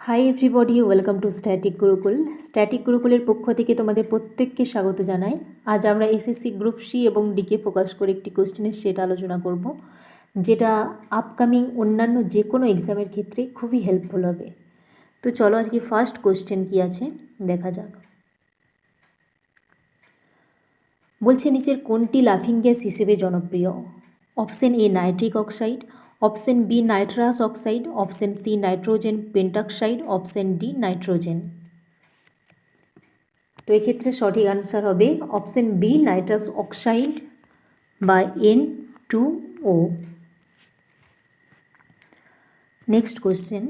Hi everybody welcome to static Gurukul static গুরুকুলের পক্ষ থেকে তোমাদের প্রত্যেককে স্বাগত জানাই। আজ আমরা এসএসসি গ্রুপ সি এবং ডিকে ফোকাস করে একটি কোশ্চেনের সেট আলোচনা করব, যেটা আপকামিং অন্যান্য যে কোনো এক্সামের ক্ষেত্রে খুবই হেল্পফুল হবে। তো চলো আজকে ফার্স্ট কোশ্চেন কী আছে, দেখা যাক। বলছে নিচের কোনটি লাফিং গ্যাস হিসেবে জনপ্রিয়? Option A nitric oxide option B nitrous oxide, option C nitrogen pentoxide, option D nitrogen. তো এক্ষেত্রে সঠিক আনসার হবে অপশন বি নাইট্রাস অক্সাইড বা N two O next question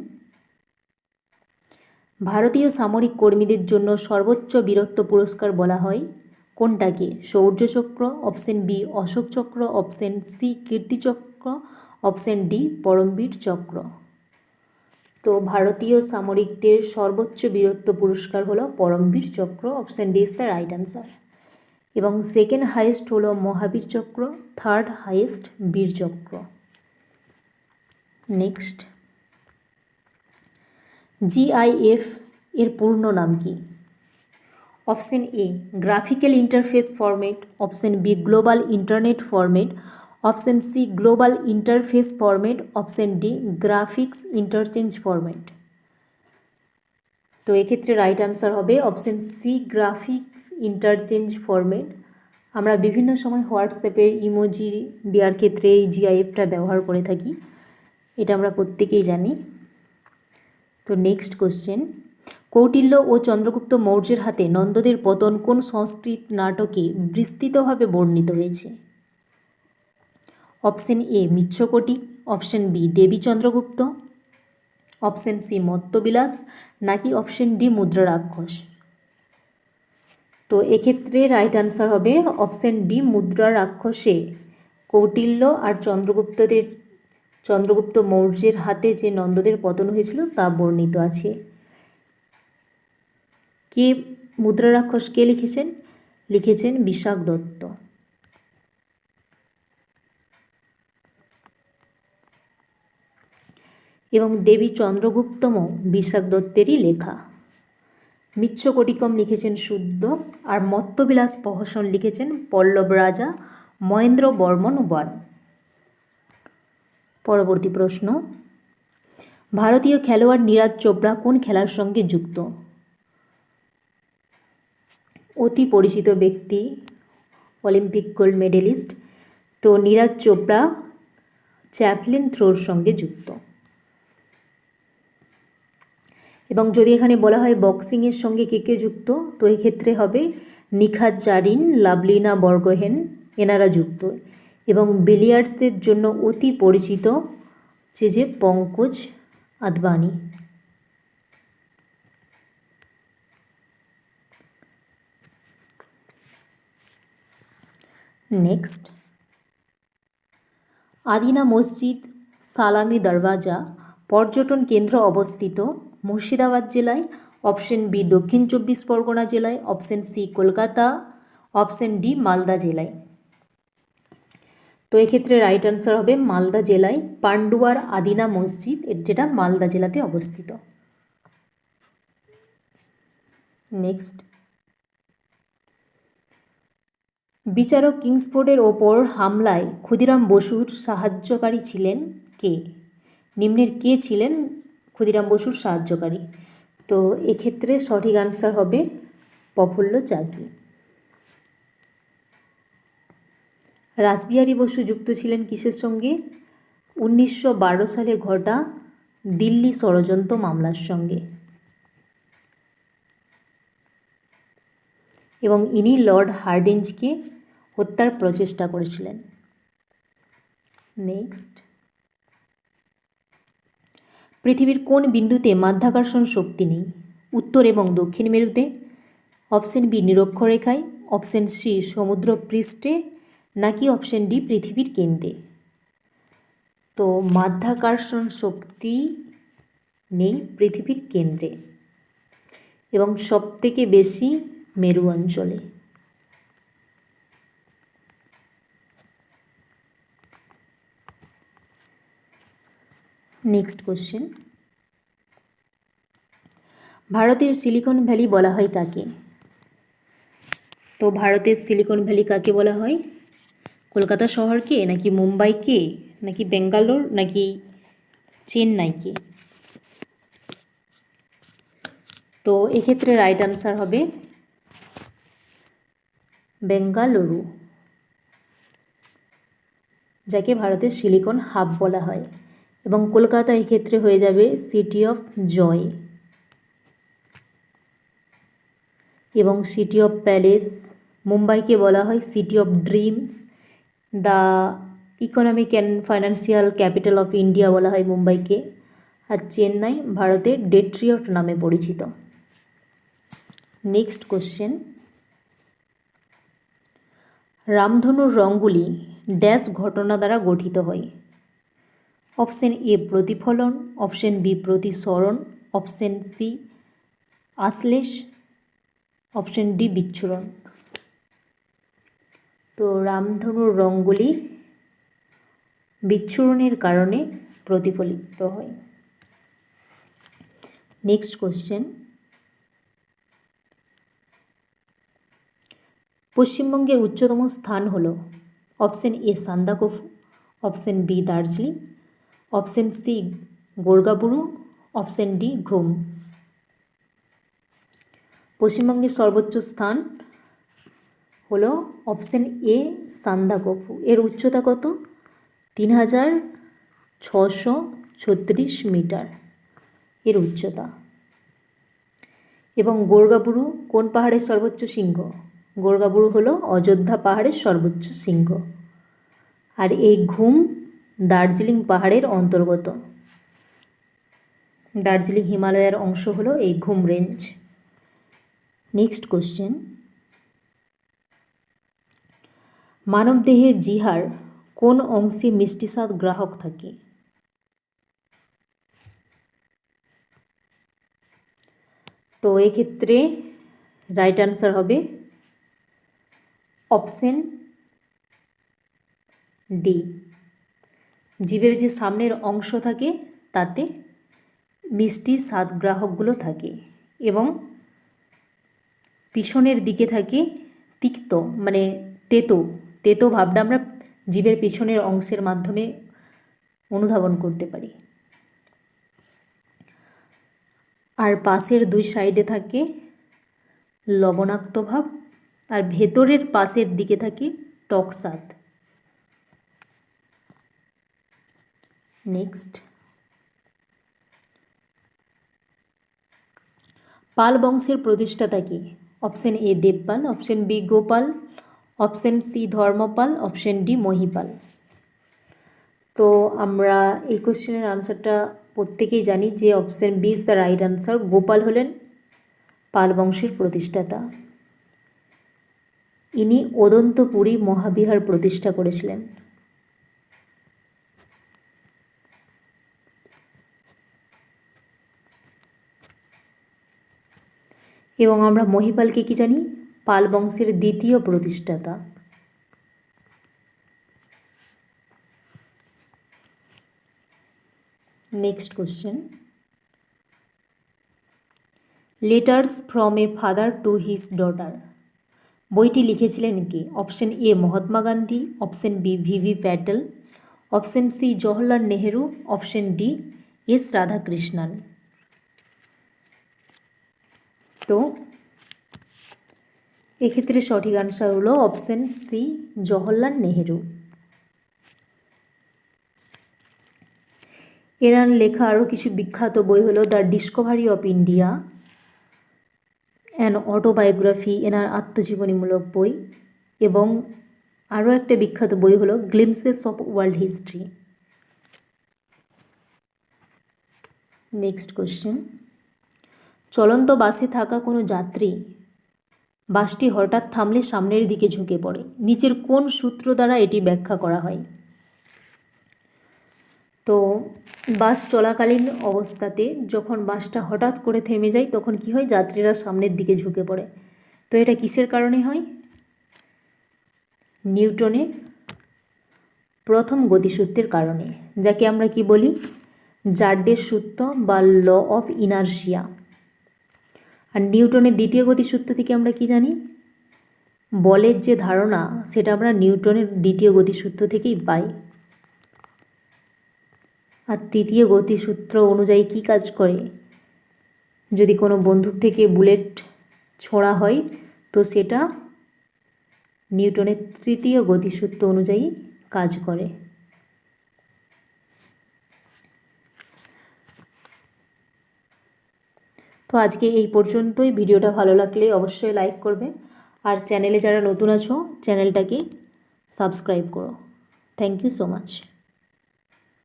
ভারতীয় সামরিক কর্মীদের জন্য সর্বোচ্চ বীরত্ব পুরস্কার বলা হয়। কোনটাকে শৌর্য চক্র option B Ashoka Chakra option C Kirti Chakra option D, Param Vir Chakra. তো ভারতীয় সামরিকদের সর্বোচ্চ বীরত্ব পুরস্কার হলো Param Vir Chakra, option D is the right answer এবং সেকেন্ড হাইয়েস্ট হলো মহাবীর চক্র, থার্ড হাইয়েস্ট বীর চক্র। নেক্সট। জিআইএফ এর পূর্ণ নাম কি? Option A, graphical interface format, option B, global internet format option C global interface format option D graphics interchange format তো এক্ষেত্রে রাইট আনসার হবে option C graphics interchange format আমরা বিভিন্ন সময় হোয়াটসঅ্যাপের ইমোজি দেওয়ার ক্ষেত্রে এই জিআইএফটা ব্যবহার করে থাকি, এটা আমরা প্রত্যেকেই জানি। তো নেক্সট কোশ্চেন কৌটিল্য ও চন্দ্রগুপ্ত মৌর্যের হাতে নন্দদের পতন কোন সংস্কৃত নাটকে বিস্তৃতভাবে বর্ণিত হয়েছে? Option A Mrichchhakatika, option B Devi Chandragupta option C Mattavilasa, নাকি অপশন ডি মুদ্রা রাক্ষস তো এক্ষেত্রে রাইট আনসার হবে অপশন ডি মুদ্রা রাক্ষসে কৌটিল্য আর চন্দ্রগুপ্তদের, চন্দ্রগুপ্ত মৌর্যের হাতে যে নন্দদের পতন হয়েছিল তা বর্ণিত আছে। কে মুদ্রা রাক্ষস কে লিখেছেন? লিখেছেন বিশাখ দত্ত। এবং দেবী চন্দ্রগুপ্তম বিশাখ দত্তেরই লেখা। মিচ্ছকটিকম লিখেছেন শুদ্ধ আর মত্তবিলাস প্রহসন লিখেছেন পল্লব রাজা মহেন্দ্র বর্মন ওয়ান পরবর্তী প্রশ্ন, ভারতীয় খেলোয়াড় নীরাজ চোপড়া কোন খেলার সঙ্গে যুক্ত? অতি পরিচিত ব্যক্তি, অলিম্পিক গোল্ড মেডেলিস্ট, তো নীরাজ চোপড়া চ্যাপলিন থ্রোর সঙ্গে যুক্ত। এবং যদি এখানে বলা হয় বক্সিংয়ের সঙ্গে কে কে যুক্ত, তো এক্ষেত্রে হবে নিখাত জারিন লাভলিনা বর্গহেন, এনারা যুক্ত। এবং বিলিয়ার্ডসদের জন্য অতি পরিচিত যে যে পঙ্কজ আদবানি। নেক্সট আদিনা মসজিদ, সালামি দরওয়াজা, পর্যটন কেন্দ্র অবস্থিত মুর্শিদাবাদ জেলায় অপশন বি দক্ষিণ চব্বিশ পরগনা জেলায় option C Kolkata option D Malda জেলায়। তো এক্ষেত্রে রাইট আনসার হবে মালদা জেলায়, পান্ডুয়ার আদিনা মসজিদ যেটা মালদা জেলাতে অবস্থিত। নেক্সট বিচারক কিংসফোর্ডের ওপর হামলায় ক্ষুদিরাম বসুর সাহায্যকারী ছিলেন কে? নিম্নের কে ছিলেন ক্ষুদিরাম বসুর সাহায্যকারী। তো এক্ষেত্রে সঠিক আনসার হবে প্রফুল্ল চাকরি। রাসবিহারী বসু যুক্ত ছিলেন কিসের সঙ্গে? উনিশশো বারো সালে ঘটা দিল্লি ষড়যন্ত্র মামলার সঙ্গে। এবং ইনি লর্ড হার্ডিঞ্জকে হত্যার প্রচেষ্টা করেছিলেন। নেক্সট। পৃথিবীর কোন বিন্দুতে মাধ্যাকর্ষণ শক্তি নেই? উত্তর এবং দক্ষিণ মেরুতে, অপশন বি নিরক্ষরেখায়, অপশন সি সমুদ্র পৃষ্ঠে নাকি অপশন ডি পৃথিবীর কেন্দ্রে? তো মাধ্যাকর্ষণ শক্তি নেই পৃথিবীর কেন্দ্রে এবং সবথেকে বেশি মেরু অঞ্চলে। নেক্সট কোশ্চেন ভারতের সিলিকন ভ্যালি বলা হয় কাকে? তো ভারতের সিলিকন ভ্যালি কাকে বলা হয়? কলকাতা শহরকে নাকি মুম্বাইকে নাকি বেঙ্গালোর নাকি চেন্নাইকে? তো এক্ষেত্রে রাইট আনসার হবে বেঙ্গালুরু যাকে ভারতের সিলিকন হাব বলা হয়। এবং কলকাতা এক্ষেত্রে হয়ে যাবে সিটি অফ জয় এবং সিটি অফ প্যালেস মুম্বাইকে বলা হয় city of dreams the economic and financial capital of India বলা হয় মুম্বাইকে, আর চেন্নাই ভারতের ডেট্রিয়ট নামে পরিচিত। নেক্সট কোশ্চেন রামধনুর রঙগুলি ড্যাশ ঘটনা দ্বারা গঠিত হয়। অপশন এ প্রতিফলন, অপশন বি প্রতিসরণ, অপশন সি আশ্লেষ, অপশন ডি বিচ্ছুরণ। তো রামধনুর রঙগুলি বিচ্ছুরণের কারণে প্রতিফলিত হয়। নেক্সট কোশ্চেন পশ্চিমবঙ্গের উচ্চতম স্থান হল option A Sandakphu, option B Darjeeling option C Gorgaburu option D Ghum. পশ্চিমবঙ্গের সর্বোচ্চ স্থান হল অপশন এ সান্দাকফু। এর উচ্চতা কত? তিন হাজার ছশো ছত্রিশ মিটার। এর উচ্চতা। এবং গোর্গাবুরু কোন পাহাড়ের সর্বোচ্চ শৃঙ্গ? গোর্গাবুরু হলো অযোধ্যা পাহাড়ের সর্বোচ্চ শৃঙ্গ। আর এই ঘুম দার্জিলিং পাহাড়ের অন্তর্গত। দার্জিলিং হিমালয়ের অংশ হলো এই ঘুম রেঞ্জ। Next question. মানবদেহের জিহার কোন অংশে মিষ্টিস্বাদ গ্রাহক থাকে? তো এক্ষেত্রে রাইট আনসার হবে অপশন ডি জীবের যে সামনের অংশ থাকে, তাতে মিষ্টি স্বাদ গ্রাহকগুলো থাকে এবং পিছনের দিকে থাকে তিক্ত মানে তেতো তেতো ভাবটা আমরা জীবের পিছনের অংশের মাধ্যমে অনুধাবন করতে পারি। আর পাশের দুই সাইডে থাকে লবণাক্ত ভাব, আর ভেতরের পাশের দিকে থাকে টক নেক্সট পাল বংশের প্রতিষ্ঠাতা কি? Option A Devapala option B Gopala option C Dharmapala option D Mahipala. তো আমরা এই কোশ্চেনের আনসারটা প্রত্যেকেই জানি যে option B is the right answer Gopala হলেন পাল বংশের প্রতিষ্ঠাতা। ইনি অদন্তপুরী মহাবিহার প্রতিষ্ঠা করেছিলেন। এবং আমরা মহিপালকে কি জানি? পাল বংশের দ্বিতীয় প্রতিষ্ঠাতা। Next question letters from a father to his daughter বইটি লিখেছিলেন কে? Option A Mahatma Gandhi option B V V Patel option C Jawaharlal Nehru option D S Radhakrishnan. তো এক্ষেত্রে সঠিক আনসার হলো অপশন সি জওহরলাল নেহেরু। এনার লেখা আরও কিছু বিখ্যাত বই হলো the discovery of India an autobiography, এনার আত্মজীবনীমূলক বই এবং আরও একটা বিখ্যাত বই হলো glimpses of world history. Next question. চলন্ত বাসে থাকা কোনো যাত্রী। বাসটি হঠাৎ থামলে সামনের দিকে ঝুঁকে পড়ে। নিচের কোন সূত্র দ্বারা এটি ব্যাখ্যা করা হয়? তো বাস চলাকালীন অবস্থাতে যখন বাসটা হঠাৎ করে থেমে যায়, তখন কি হয়? যাত্রীরা সামনের দিকে ঝুঁকে পড়ে। তো এটা কিসের কারণে হয়? নিউটনের প্রথম গতিসূত্রের কারণে, যাকে আমরা কি বলি? জার্ডের সূত্র বা ল অফ ইনার্শিয়া। আর নিউটনের দ্বিতীয় গতিসূত্র থেকে আমরা কি জানি? বলের যে ধারণা, সেটা আমরা নিউটনের দ্বিতীয় গতিসূত্র থেকেই পাই। আর তৃতীয় গতিসূত্র অনুযায়ী কি কাজ করে? যদি কোনো বন্দুক থেকে বুলেট ছোঁড়া হয়, তো সেটা নিউটনের তৃতীয় গতিসূত্র অনুযায়ী কাজ করে। তো আজকে এই পর্যন্তই। ভিডিওটা ভালো লাগলে অবশ্যই লাইক করবে। আর চ্যানেলে যারা নতুন আছো চ্যানেলটাকে সাবস্ক্রাইব করো। Thank you so much